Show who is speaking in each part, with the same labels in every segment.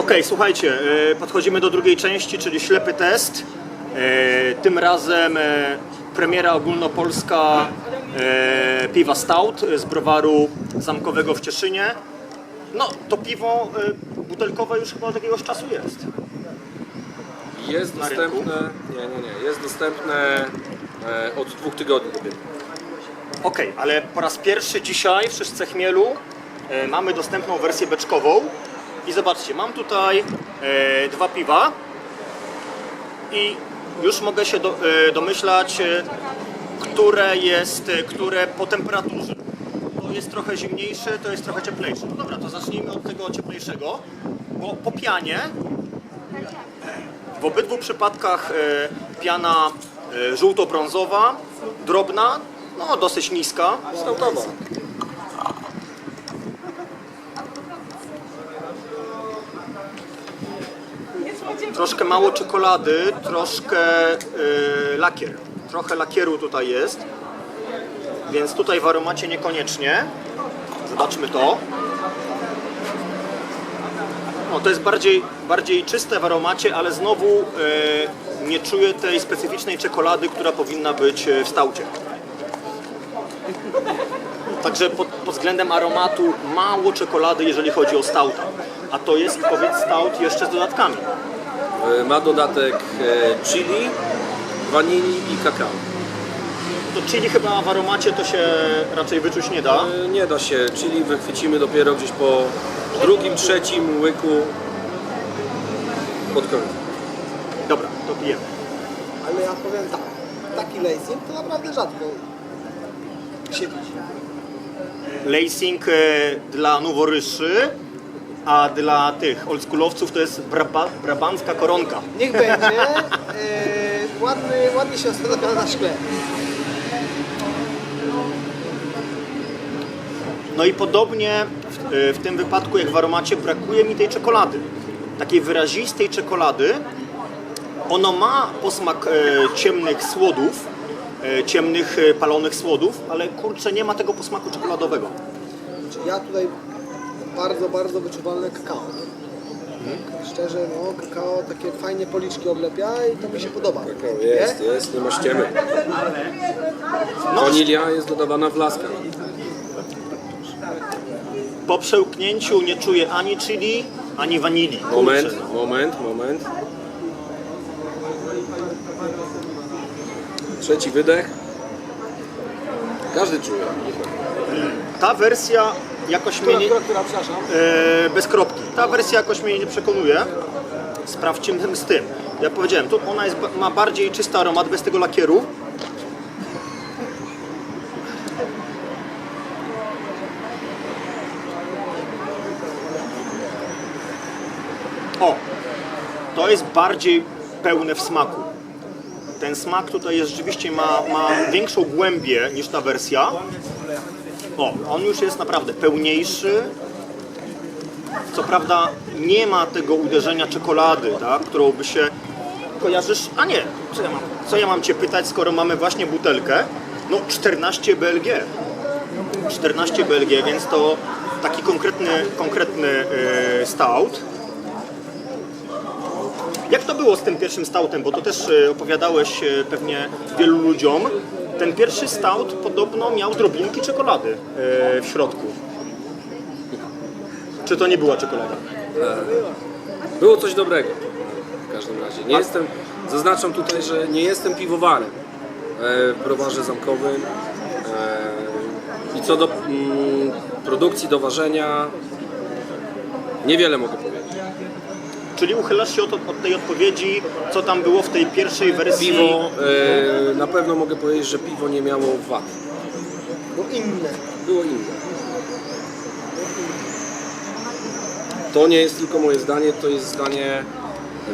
Speaker 1: Okej, słuchajcie, e, podchodzimy do drugiej części, czyli ślepy test. E, Tym razem e, premiera ogólnopolska e, piwa Stout z browaru zamkowego w Cieszynie. No, to piwo e, butelkowe już chyba od jakiegoś czasu jest.
Speaker 2: Jest
Speaker 1: Na rynku?
Speaker 2: dostępne, nie, nie, nie, jest dostępne e, od dwóch tygodni dopiero.
Speaker 1: Okej, ale po raz pierwszy dzisiaj w Szyszce Chmielu e, mamy dostępną wersję beczkową. I zobaczcie, mam tutaj e, dwa piwa i już mogę się do, e, domyślać, e, które jest, e, które po temperaturze. To jest trochę zimniejsze, to jest trochę cieplejsze. No dobra, to zacznijmy od tego cieplejszego, bo po pianie w obydwu przypadkach e, piana e, żółto-brązowa, drobna, no dosyć niska.
Speaker 2: Stautowa.
Speaker 1: Troszkę mało czekolady, troszkę e, lakier. Trochę lakieru tutaj jest, więc tutaj w aromacie niekoniecznie. Zobaczmy to. No, to jest bardziej, bardziej czyste w aromacie, ale znowu e, nie czuję tej specyficznej czekolady, która powinna być e, w staucie. Także pod, pod względem aromatu mało czekolady, jeżeli chodzi o stauta. A to jest, powiedz, stout jeszcze z dodatkami.
Speaker 2: E, Ma dodatek e, chili, wanilii i kakao.
Speaker 1: To chili chyba w aromacie to się raczej wyczuć nie da.
Speaker 2: E, Nie da się, chili wychwycimy dopiero gdzieś po drugim, trzecim łyku pod koniec.
Speaker 1: Dobra, to pijemy.
Speaker 3: Ale ja powiem tak, taki lacing to naprawdę rzadko się widzi.
Speaker 1: Lacing dla noworyszy, a dla tych oldschoolowców to jest braba, brabancka koronka.
Speaker 3: Niech będzie, e, ładny, ładnie się ostatnio na szkle.
Speaker 1: No i podobnie w, e, w tym wypadku jak w aromacie brakuje mi tej czekolady. Takiej wyrazistej czekolady. Ono ma posmak e, ciemnych słodów, e, ciemnych e, palonych słodów, ale kurczę nie ma tego posmaku czekoladowego.
Speaker 3: Ja tutaj bardzo, bardzo wyczuwalne kakao. Szczerze, no kakao takie fajnie policzki oblepia i to mi się podoba.
Speaker 2: Kakao jest, jest, nie ma ściemy. Wanilia jest dodawana w laskach.
Speaker 1: Po przełknięciu nie czuję ani chili, ani wanilii. Kurczę,
Speaker 2: Moment, moment, moment. Trzeci wydech. Każdy czuje.
Speaker 1: Ta wersja jakoś mnie
Speaker 3: Która,
Speaker 1: nie,
Speaker 3: która, która, przepraszam.
Speaker 1: e, bez kropki. Ta wersja jakoś mnie nie przekonuje. Sprawdźmy z tym. Ja powiedziałem, tu ona jest, ma bardziej czysty aromat bez tego lakieru. O, to jest bardziej pełne w smaku. Ten smak tutaj jest, rzeczywiście ma, ma większą głębię niż ta wersja. O, on już jest naprawdę pełniejszy. Co prawda nie ma tego uderzenia czekolady, tak, którą by się kojarzysz. A nie, co ja, mam, co ja mam Cię pytać, skoro mamy właśnie butelkę? No 14 BLG. 14 BLG, więc to taki konkretny, konkretny yy, stout. Jak to było z tym pierwszym stoutem? Bo to też e, opowiadałeś e, pewnie wielu ludziom. Ten pierwszy stout podobno miał drobinki czekolady e, w środku. Czy to nie była czekolada?
Speaker 2: Było coś dobrego. W każdym razie. Nie jestem, zaznaczam tutaj, że nie jestem piwowarem e, w browarze zamkowym. E, I co do mm, produkcji, do ważenia, niewiele mogę powiedzieć.
Speaker 1: Czyli uchylasz się od, od tej odpowiedzi, co tam było w tej pierwszej wersji?
Speaker 2: Piwo, e, na pewno mogę powiedzieć, że piwo nie miało wad.
Speaker 3: Bo inne.
Speaker 2: Było inne. To nie jest tylko moje zdanie, to jest zdanie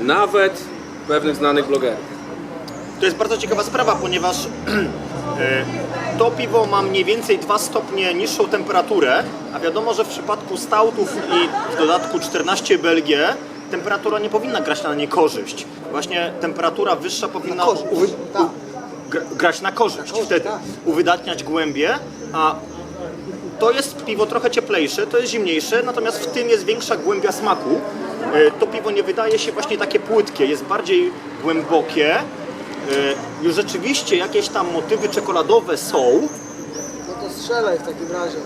Speaker 2: nawet pewnych znanych blogerów.
Speaker 1: To jest bardzo ciekawa sprawa, ponieważ e, to piwo ma mniej więcej 2 stopnie niższą temperaturę, a wiadomo, że w przypadku stoutów i w dodatku 14 BLG temperatura nie powinna grać na niekorzyść. Właśnie temperatura wyższa powinna
Speaker 3: korzyść,
Speaker 1: uwy-
Speaker 3: tak.
Speaker 1: grać na korzyść
Speaker 3: korzyść,
Speaker 1: wtedy,
Speaker 3: tak.
Speaker 1: uwydatniać głębie, a to jest piwo trochę cieplejsze, to jest zimniejsze, natomiast w tym jest większa głębia smaku. e, to piwo nie wydaje się właśnie takie płytkie, jest bardziej głębokie. E, Już rzeczywiście jakieś tam motywy czekoladowe są.
Speaker 3: No to strzelaj w takim razie.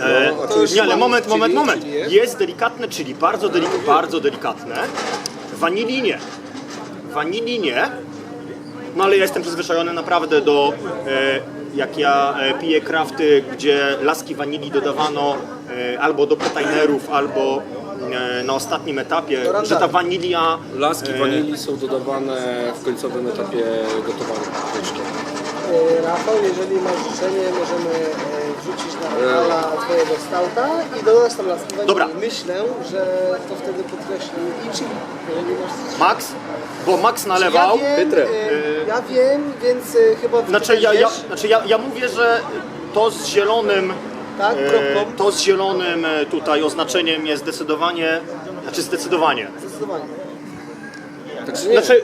Speaker 1: E,
Speaker 2: No, a to już
Speaker 1: nie, ale
Speaker 2: mamy
Speaker 1: moment,
Speaker 2: chili,
Speaker 1: moment, moment.
Speaker 2: chili jest?
Speaker 1: Jest delikatne chili, bardzo, delik- bardzo delikatne. Wanilii nie. Wanilii nie. No ale ja jestem przyzwyczajony naprawdę do, e, jak ja e, piję krafty, gdzie laski wanilii dodawano e, albo do petainerów, albo e, na ostatnim etapie, że ta wanilia...
Speaker 2: Laski
Speaker 1: e,
Speaker 2: wanilii są dodawane w końcowym etapie gotowania
Speaker 3: Rafał, jeżeli masz życzenie, możemy e, wrzucić na Rafała twojego stauta i dodać tam laski wanilii.
Speaker 1: Dobra.
Speaker 3: Myślę, że to wtedy podkreśli i chili, jeżeli masz
Speaker 1: Max? Bo Max nalewał...
Speaker 3: Ja wiem,
Speaker 2: Pytrę.
Speaker 3: e, ja wiem, więc e, chyba
Speaker 1: Znaczy, ja, ja, znaczy ja, ja mówię, że to z zielonym,
Speaker 3: Tak,
Speaker 1: e,
Speaker 3: kropką.
Speaker 1: to z zielonym e, tutaj oznaczeniem jest zdecydowanie, znaczy zdecydowanie.
Speaker 3: Zdecydowanie.
Speaker 2: Także nie,
Speaker 1: Znaczy,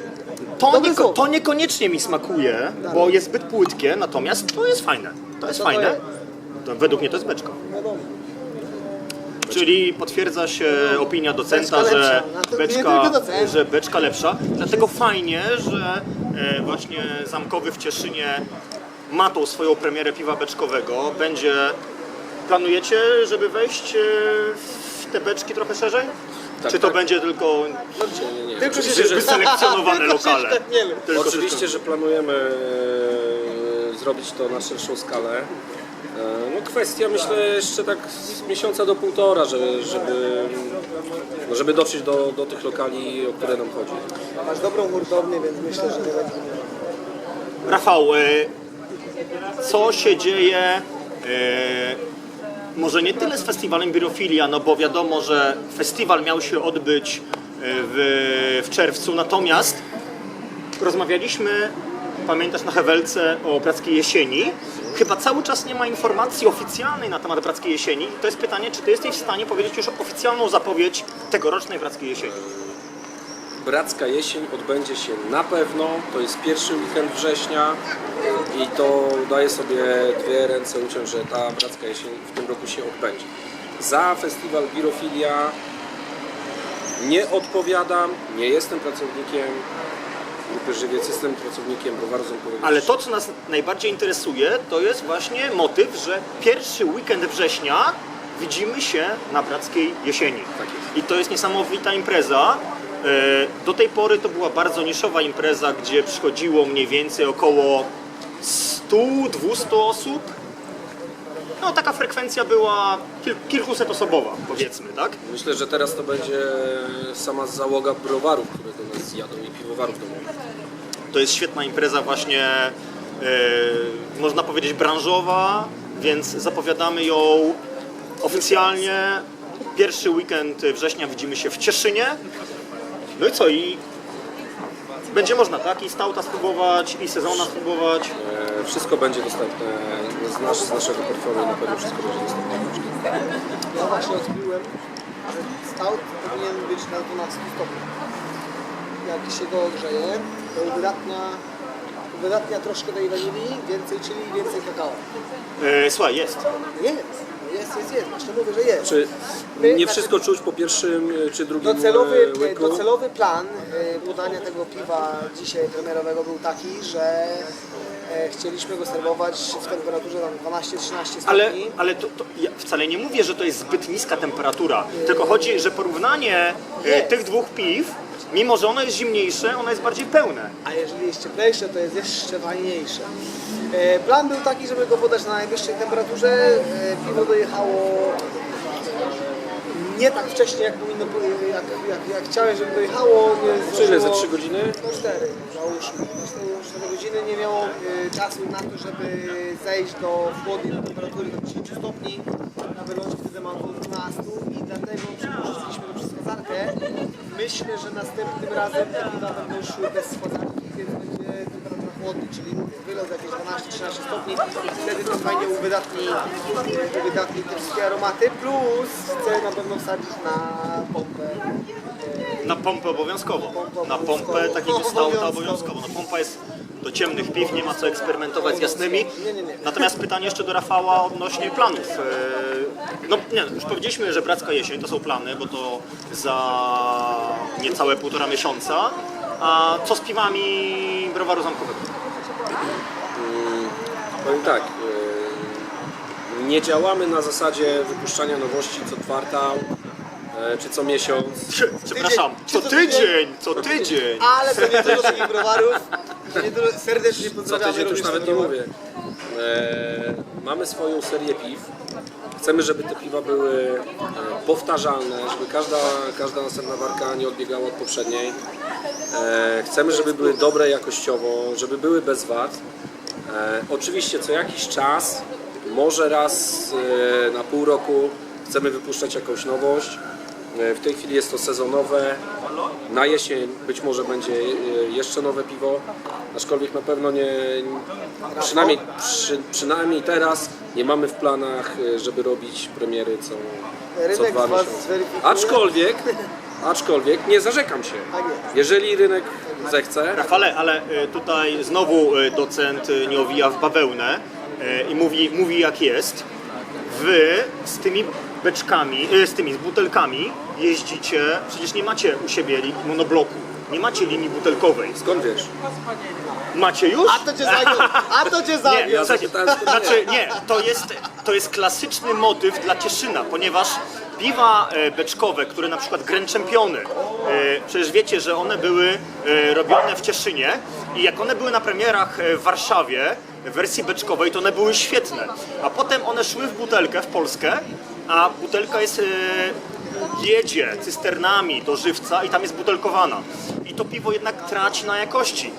Speaker 1: to,
Speaker 3: Dobre
Speaker 1: nie,
Speaker 3: słowo.
Speaker 1: to niekoniecznie mi smakuje, bo jest zbyt płytkie, natomiast to jest fajne. To jest
Speaker 3: to
Speaker 1: fajne. To według mnie to jest beczka. Czyli potwierdza się opinia docenta,
Speaker 3: Beczka
Speaker 1: że
Speaker 3: lepsza. No to nie
Speaker 1: beczka,
Speaker 3: tylko docent.
Speaker 1: że beczka lepsza. Dlatego fajnie, że e, właśnie Zamkowy w Cieszynie ma tą swoją premierę piwa beczkowego. Będzie. Planujecie, żeby wejść e, w te beczki trochę szerzej?
Speaker 2: Tak,
Speaker 1: Czy to
Speaker 2: tak.
Speaker 1: będzie tylko
Speaker 2: nie, nie.
Speaker 3: Tylko się
Speaker 2: Oczywiście, że,
Speaker 1: wyselekcjonowane
Speaker 3: Tylko się
Speaker 1: lokale?
Speaker 3: sztepniemy.
Speaker 1: Tylko
Speaker 2: oczywiście, że planujemy e, zrobić to na szerszą skalę. E, No kwestia myślę jeszcze tak z miesiąca do półtora, żeby, żeby, no żeby dotrzeć do, do tych lokali, o które nam chodzi.
Speaker 3: Masz dobrą hurtownię, więc myślę, że nie będzie.
Speaker 1: Rafał, e, co się dzieje? e, Może nie tyle z festiwalem Birofilia, no bo wiadomo, że festiwal miał się odbyć w, w czerwcu, natomiast rozmawialiśmy, pamiętasz na Hewelce o Brackiej Jesieni. Chyba cały czas nie ma informacji oficjalnej na temat Brackiej Jesieni. To jest pytanie, czy ty jesteś w stanie powiedzieć już oficjalną zapowiedź tegorocznej Brackiej Jesieni?
Speaker 2: Bracka jesień odbędzie się na pewno, to jest pierwszy weekend września i to daje sobie dwie ręce uciąć, że ta Bracka jesień w tym roku się odbędzie. Za festiwal Birofilia nie odpowiadam, nie jestem pracownikiem Grupy Żywiec, jestem pracownikiem browaru zamkowego.
Speaker 1: Ale to, co nas najbardziej interesuje, to jest właśnie motyw, że pierwszy weekend września widzimy się na Brackiej Jesieni.
Speaker 2: Tak.
Speaker 1: I to jest niesamowita impreza. E, Do tej pory to była bardzo niszowa impreza, gdzie przychodziło mniej więcej około 100-200 osób. No taka frekwencja była kil- kilkusetosobowa, powiedzmy, tak?
Speaker 2: Myślę, że teraz to będzie sama załoga browarów, które do nas jadą i piwowarów domowych.
Speaker 1: To jest świetna impreza właśnie, e, można powiedzieć branżowa, więc zapowiadamy ją oficjalnie. Pierwszy weekend września widzimy się w Cieszynie. No i co? I będzie można, tak? I stauta spróbować, i sezona spróbować.
Speaker 2: E, Wszystko będzie dostępne z, nasz, z naszego portfolio, na pewno wszystko będzie dostępne.
Speaker 3: Ja właśnie odkryłem, że stout powinien być na 12 stopniach. Jak się go ogrzeje, to uwydatnia, uwydatnia troszkę tej wanilii, więcej chili i więcej kakao.
Speaker 1: E, słuchaj, jest.
Speaker 3: Jest, jest, jest, jest. Właśnie mówię, że jest.
Speaker 2: Czy
Speaker 3: My-
Speaker 2: nie
Speaker 3: znaczy-
Speaker 2: wszystko czuć po pierwszym e, czy drugim
Speaker 3: Docelowy,
Speaker 2: e, łyku?
Speaker 3: docelowy plan e, podania tego piwa dzisiaj premierowego był taki, że e, chcieliśmy go serwować w temperaturze tam 12-13 stopni.
Speaker 1: Ale, ale to, to ja wcale nie mówię, że to jest zbyt niska temperatura, tylko chodzi, że porównanie e,
Speaker 3: Jest.
Speaker 1: tych dwóch piw, mimo że ono jest zimniejsze, ono jest bardziej pełne.
Speaker 3: A jeżeli jest cieplejsze, to jest jeszcze fajniejsze. E, Plan był taki, żeby go podać na najwyższej temperaturze. E, Piwo dojechało nie tak wcześnie, jak, powinno, po- jak, jak, jak chciałem, żeby dojechało. Nie
Speaker 2: Czy ile, ze
Speaker 3: zdążyło-
Speaker 2: 3 godziny?
Speaker 3: No cztery, załóżmy. No, cztery godziny nie miało e, czasu na to, żeby zejść do chłodnej temperatury do 10 stopni. Na wylądzie wtedy ma około 12 Myślę, że następnym razem te piwa będą szły bez schadzarki, więc będzie temperatura chłodniej, czyli mówię, wylot jakieś 12-13 stopni. Wtedy to fajnie uwydatni, uwydatni te wszystkie aromaty, plus chcę na pewno wsadzić na pompę.
Speaker 1: Na pompę obowiązkowo. Na pompę takiego stauta
Speaker 3: Obowiązkowo.
Speaker 1: No, pompa jest do ciemnych piw, nie ma co eksperymentować z jasnymi. Natomiast pytanie jeszcze do Rafała odnośnie planów. E, No nie, już powiedzieliśmy, że Bracka Jesień to są plany, bo to za niecałe półtora miesiąca. A co z piwami browaru zamkowego?
Speaker 2: Powiem tak, e, nie działamy na zasadzie wypuszczania nowości co kwartał e, czy co miesiąc.
Speaker 1: Przepraszam, co
Speaker 3: co
Speaker 1: tydzień, co tydzień.
Speaker 3: Ale to nie dużo takich browarów. Nie dużo, serdecznie
Speaker 2: Co
Speaker 3: pozdrawiamy
Speaker 2: tydzień to już
Speaker 3: również
Speaker 2: nawet
Speaker 3: ten
Speaker 2: nie
Speaker 3: browar.
Speaker 2: mówię. E, mamy swoją serię piw. Chcemy, żeby te piwa były e, powtarzalne, żeby każda, każda następna warka nie odbiegała od poprzedniej. E, chcemy, żeby były dobre jakościowo, żeby były bez wad. E, oczywiście co jakiś czas, może raz e, na pół roku chcemy wypuszczać jakąś nowość. E, w tej chwili jest to sezonowe. Na jesień być może będzie e, jeszcze nowe piwo, aczkolwiek na pewno nie, przynajmniej, przy, przynajmniej teraz nie mamy w planach, e, żeby robić premiery co, co dwa miesiące. Aczkolwiek, aczkolwiek nie zarzekam się.
Speaker 3: Tak.
Speaker 2: Jeżeli rynek zechce,
Speaker 1: Rafale, ale tutaj znowu docent nie owija w bawełnę i mówi, mówi jak jest. Wy z tymi beczkami, z tymi z butelkami jeździcie, przecież nie macie u siebie monobloku, nie macie linii butelkowej.
Speaker 2: skąd wiesz?
Speaker 1: Macie już?
Speaker 3: A to cię zagiął, a to cię
Speaker 1: Nie,
Speaker 3: zagiął.
Speaker 2: Ja skąd
Speaker 1: znaczy nie, to jest, to jest klasyczny motyw dla Cieszyna, ponieważ piwa e, beczkowe, które na przykład Grand Championy, e, przecież wiecie, że one były e, robione w Cieszynie i jak one były na premierach w Warszawie w wersji beczkowej, to one były świetne, a potem one szły w butelkę w Polskę, a butelka jest jedzie cysternami do żywca i tam jest butelkowana. I to piwo jednak traci na jakości.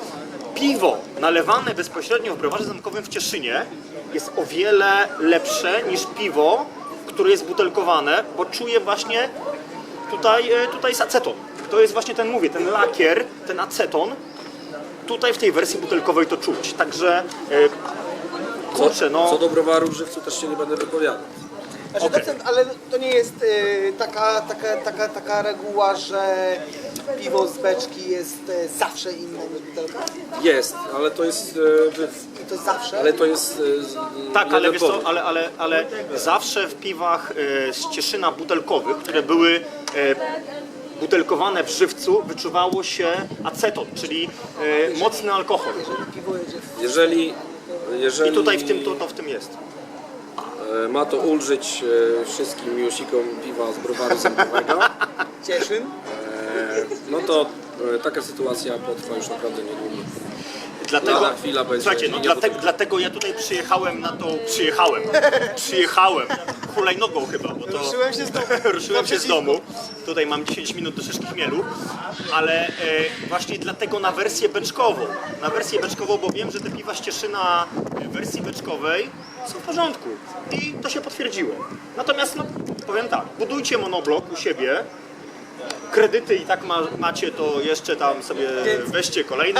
Speaker 1: Piwo nalewane bezpośrednio w browarze zamkowym w Cieszynie jest o wiele lepsze niż piwo, które jest butelkowane, bo czuję właśnie tutaj, e, tutaj jest aceton. To jest właśnie ten, mówię, ten lakier, ten aceton. Tutaj w tej wersji butelkowej to czuć. Także e, kurczę, no.
Speaker 2: Co do browaru w żywcu też się nie będę wypowiadał.
Speaker 3: Znaczy,
Speaker 1: Okej.
Speaker 3: docent, ale to nie jest y, taka, taka, taka, taka reguła, że piwo z beczki jest y, zawsze inne niż butelka?
Speaker 2: Jest, ale to jest,
Speaker 3: I to zawsze?
Speaker 2: ale to jest z-
Speaker 1: Tak, ale wiesz co, ale, ale, ale zawsze w piwach e, z Cieszyna butelkowych, które były e, butelkowane w żywcu, wyczuwało się aceton, czyli e, mocny alkohol.
Speaker 3: Piwo jedzie w
Speaker 2: Jeżeli, jeżeli
Speaker 1: I tutaj w tym to, to w tym jest.
Speaker 2: E, ma to ulżyć e, wszystkim miłośnikom piwa z browaru zamkowego,
Speaker 3: Cieszyn.
Speaker 2: e, no to taka sytuacja potrwa już naprawdę niedługo.
Speaker 1: Dlatego,
Speaker 2: Lada chwila będzie
Speaker 1: słuchajcie, no, dlatego,
Speaker 2: butelka.
Speaker 1: dlatego ja tutaj przyjechałem na tą, przyjechałem, przyjechałem, hulajnogą chyba, bo to...
Speaker 3: Ruszyłem się z domu.
Speaker 1: Ruszyłem się z domu. Tutaj mam 10 minut do szyszki chmielu, ale e, właśnie dlatego na wersję beczkową. Na wersję beczkową, bo wiem, że te piwa z Cieszyna w wersji beczkowej są w porządku. I to się potwierdziło. Natomiast, no, powiem tak, budujcie monoblok u siebie, kredyty i tak ma, macie, to jeszcze tam sobie weźcie kolejny,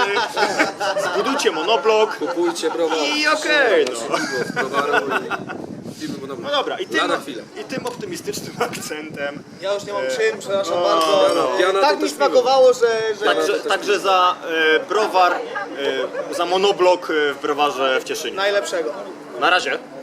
Speaker 1: zbudujcie monoblok
Speaker 2: Kupujcie browar.
Speaker 1: i okej, no.
Speaker 2: Piwo z browaru i pijmy
Speaker 1: No dobra, i tym,
Speaker 2: Lada chwilę.
Speaker 1: i tym optymistycznym akcentem
Speaker 3: Ja już nie mam czym, przepraszam
Speaker 1: no,
Speaker 3: bardzo.
Speaker 1: no.
Speaker 2: Piana
Speaker 3: tak
Speaker 2: to
Speaker 3: mi
Speaker 2: też
Speaker 3: smakowało, że... że...
Speaker 1: Także, także za e, browar, e, za monoblok e, w browarze w Cieszynie.
Speaker 3: Najlepszego.
Speaker 1: Na razie.